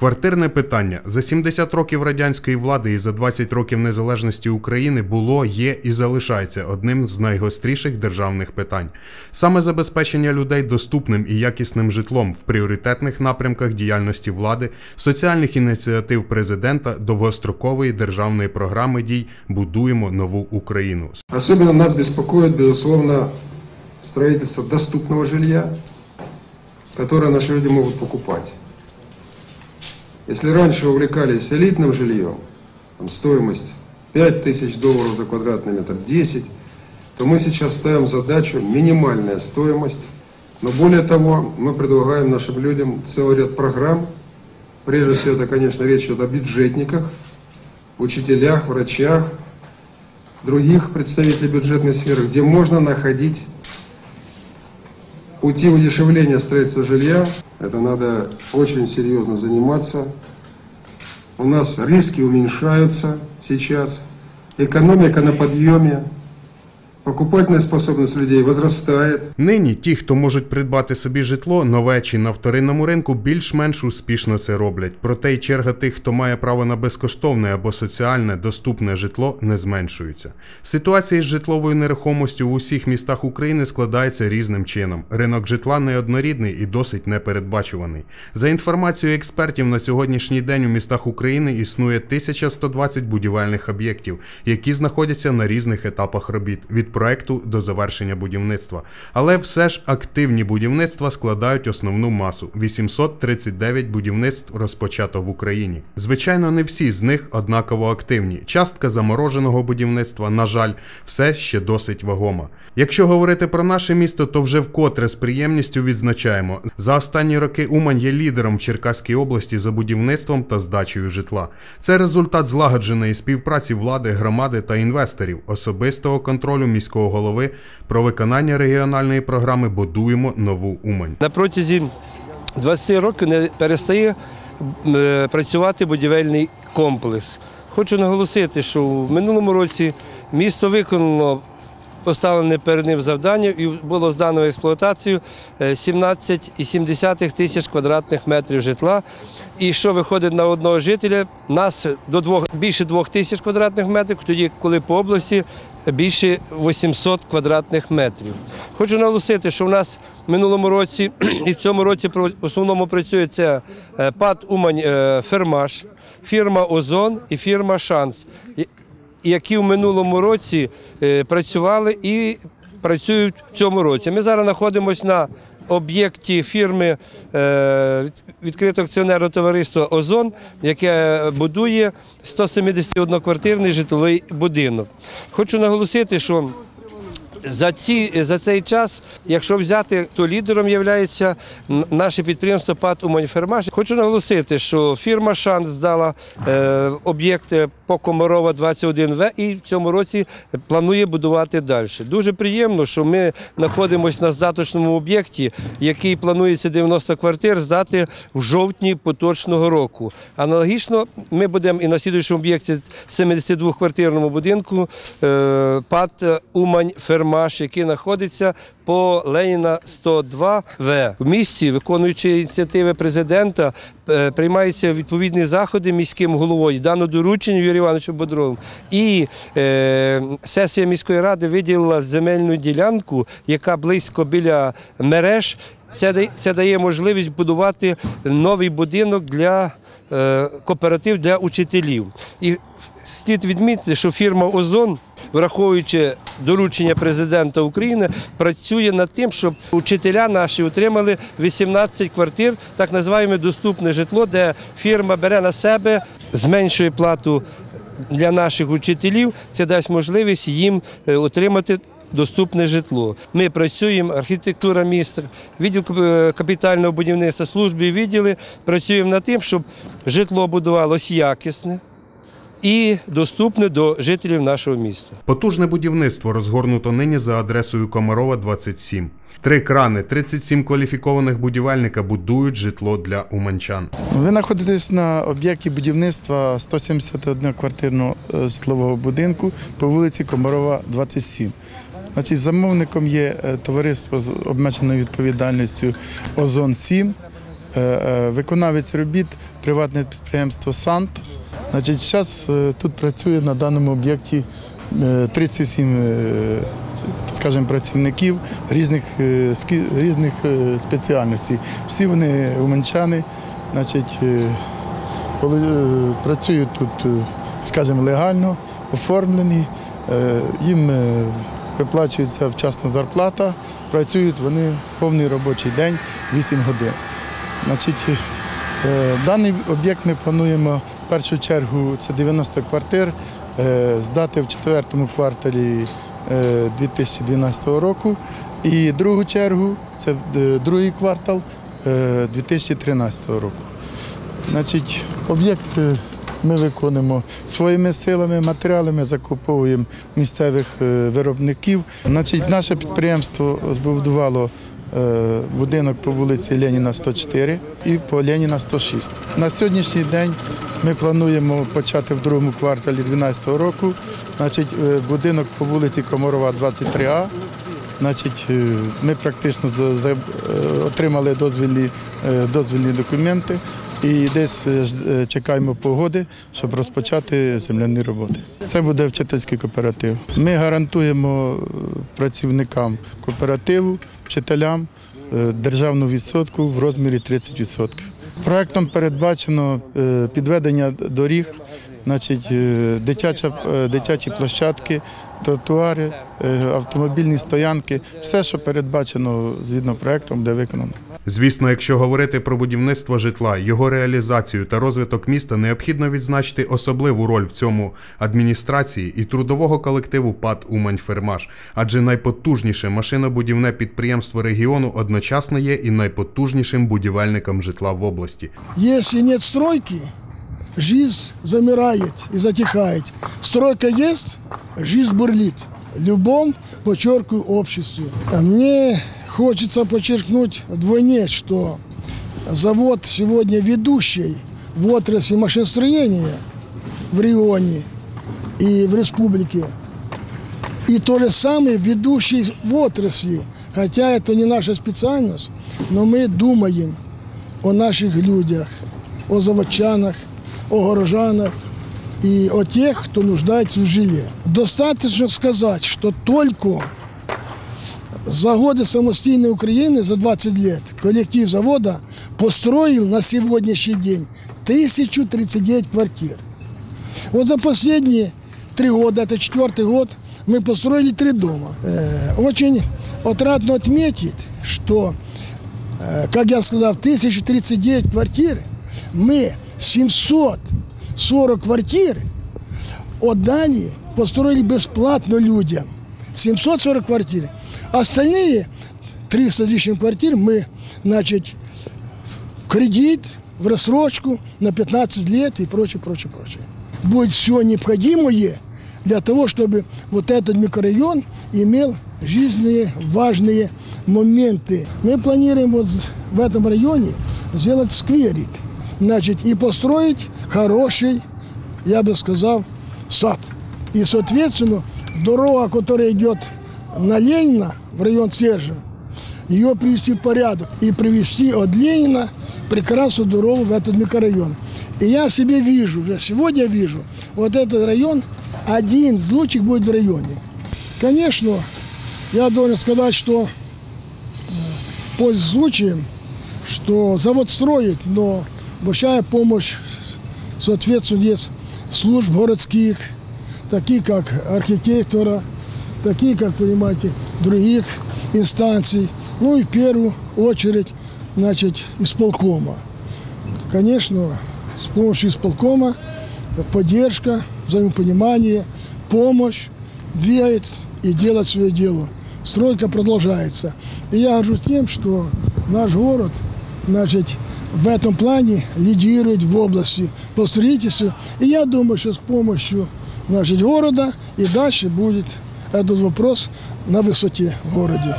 Квартирне питання за 70 років радянської влади і за 20 років незалежності України було, є і залишається одним з найгостріших державних питань. Саме забезпечення людей доступним і якісним житлом в пріоритетних напрямках діяльності влади, соціальних ініціатив президента, довгострокової державної програми дій Будуємо нову Україну. Особенно нас беспокоит, безусловно, строительство доступного жилья, которое наши люди могут покупать. Если раньше увлекались элитным жильем, там стоимость 5 тысяч долларов за квадратный метр, 10, то мы сейчас ставим задачу минимальная стоимость. Но более того, мы предлагаем нашим людям целый ряд программ. Прежде всего, это, конечно, речь идет о бюджетниках, учителях, врачах, других представителей бюджетной сферы, где можно находить пути удешевления строительства жилья. Это надо очень серьезно заниматься. У нас риски уменьшаются сейчас, экономика на подъеме, покупательная способность людей возрастает. Нині ті, хто можуть придбати собі житло, нове чи на вторинному ринку, більш-менш успішно це роблять. Проте й черга тих, хто має право на безкоштовне або соціальне доступне житло, не зменшується. Ситуація з житловою нерухомістю в усіх містах України складається різним чином. Ринок житла неоднорідний і досить непередбачуваний. За інформацією експертів, на сьогоднішній день у містах України існує 1120 будівельних об'єктів, які знаходяться на різних етапах робіт від проекту до завершення будівництва. Але все ж активні будівництва складають основну масу 839 будівництв розпочато в Україні. Звичайно, не всі з них однаково активні. Частка замороженого будівництва, на жаль, все ще досить вагома. Якщо говорити про наше місто, то вже вкотре з приємністю відзначаємо за останні роки Умань є лідером в Черкаській області за будівництвом та здачею житла. Це результат злагодженої співпраці влади, громади та інвесторів, особистого контролю міського голови про виконання регіональної програми Будуємо нову Умань. На протязі 20 років не перестає е, працювати будівельний комплекс. Хочу наголосити, що в минулому році місто виконало поставлене перед ним завдання і було здано в експлуатацію е, 17,7 тисяч квадратних метрів житла. І що виходить на одного жителя, нас до двох, більше двох тисяч квадратних метрів, тоді коли по області більше 800 квадратних метрів. Хочу наголосити, що в нас в минулому році і в цьому році в основному працює це е, ПАД Умань е, Фермаш, фірма Озон і фірма Шанс, які в минулому році е, працювали і працюють в цьому році. Ми зараз знаходимося на об'єкті фірми е, від- відкритого акціонерного товариства Озон, яке будує 171-квартирний житловий будинок. Хочу наголосити, що за, ці, за цей час, якщо взяти, то лідером є наше підприємство ПАТ «Уманьфермаш». Хочу наголосити, що фірма Шанс здала е, об'єкти по Комарова 21В і в цьому році планує будувати далі. Дуже приємно, що ми знаходимося на здаточному об'єкті, який планується 90 квартир здати в жовтні поточного року. Аналогічно ми будемо і на слідуючому об'єкті 72-квартирному будинку е, ПАТ Умань Фермаш, який знаходиться по Леніна 102В. В місті, виконуючи ініціативи президента, приймаються відповідні заходи міським головою, дано доручення Юрію Івановичу Бодрову. І е, сесія міської ради виділила земельну ділянку, яка близько біля мереж. Це, це дає можливість будувати новий будинок для е, кооператив для учителів. І слід відмітити, що фірма Озон, враховуючи доручення президента України, працює над тим, щоб учителя наші отримали 18 квартир, так називаємо доступне житло, де фірма бере на себе, зменшує плату для наших учителів. Це дасть можливість їм е, отримати. Доступне житло. Ми працюємо, архітектура міста, відділ е, капітального будівництва, служби і відділи працюємо над тим, щоб житло будувалось якісне і доступне до жителів нашого міста. Потужне будівництво розгорнуто нині за адресою Комарова 27. Три крани, 37 кваліфікованих будівельника будують житло для уманчан. Ви знаходитесь на об'єкті будівництва 171 квартирного е, житлового будинку по вулиці Комарова, 27. Значить, замовником є е, товариство з обмеженою відповідальністю Озон 7 Е, е, Виконавець робіт приватне підприємство Сант. Значить, зараз тут працює на даному об'єкті е, 37, е, скажімо, працівників різних, різних спеціальностей. Всі вони уманчани, значить, працюють тут, скажімо, легально, оформлені, їм виплачується вчасна зарплата, працюють вони повний робочий день 8 годин. Значить, е, даний об'єкт ми плануємо в першу чергу це 90 квартир, е, здати в четвертому кварталі е, 2012 року. І другу чергу це е, другий квартал е, 2013 року. Значить, об'єкт е, ми виконуємо своїми силами, матеріалами, закуповуємо місцевих е, виробників. Значить, наше підприємство збудувало е, будинок по вулиці Леніна 104 і по Леніна 106. На сьогоднішній день ми плануємо почати в другому кварталі 2012 року. Значить, е, будинок по вулиці Комарова 23А. Значить, ми практично отримали дозвільні, дозвільні документи і десь е, е, чекаємо погоди, щоб розпочати земляні роботи. Це буде вчительський кооператив. Ми гарантуємо е, працівникам кооперативу, вчителям державну відсотку в розмірі 30%. Проектом передбачено підведення доріг, значить, дитяча, дитячі площадки, тротуари, автомобільні стоянки, все, що передбачено згідно проектом, буде виконано. Звісно, якщо говорити про будівництво житла, його реалізацію та розвиток міста, необхідно відзначити особливу роль в цьому адміністрації і трудового колективу ПАД Умань-Фермаш, адже найпотужніше машинобудівне підприємство регіону одночасно є і найпотужнішим будівельником житла в області. Если нет стройки, жизнь замирает и затихает. Стройка есть, жизнь бурлит. В любом, подчеркиваю, обществе. Мне хочется подчеркнуть вдвойне, что завод сегодня ведущий в отрасли машиностроения в регионе и в республике. И то же самое ведущий в отрасли. Хотя это не наша специальность, но мы думаем о наших людях, о заводчанах, о горожанах и о тех, кто нуждается в жилье. Достаточно сказать, что только за годы самостийной Украины, за 20 лет, коллектив завода построил на сегодняшний день 1039 квартир. Вот за последние три года, это четвертый год, мы построили три дома. Э, Очень отрадно отметить, что, э, как я сказал, 1039 квартир, мы 740 квартир отдали, построили бесплатно людям. 740 квартир. Остальные 300 с квартир мы, значит, в кредит, в рассрочку на 15 лет и прочее, прочее, прочее. Будет все необходимое для того, чтобы вот этот микрорайон имел жизненные важные моменты. Мы планируем вот в этом районе сделать скверик, значит, и построить хороший, я бы сказал, сад. И, соответственно, дорога, которая идет на Ленина, в район Сержа, ее привести в порядок и привести от Ленина прекрасную дорогу в этот микрорайон. И я себе вижу, уже сегодня вижу, вот этот район, один лучших будет в районе. Конечно, я должен сказать, что э, пользуясь случаем, что завод строит, но большая помощь, соответственно, есть служб городских, таких как архитектора, такие, как понимаете, других инстанций, ну и в первую очередь, значит, исполкома. Конечно, с помощью исполкома поддержка, взаимопонимание, помощь двигает и делать свое дело. Стройка продолжается. И я горжусь тем, что наш город, значит, в этом плане лидирует в области по строительству. И я думаю, что с помощью значит, города и дальше будет этот вопрос на высоте в городе.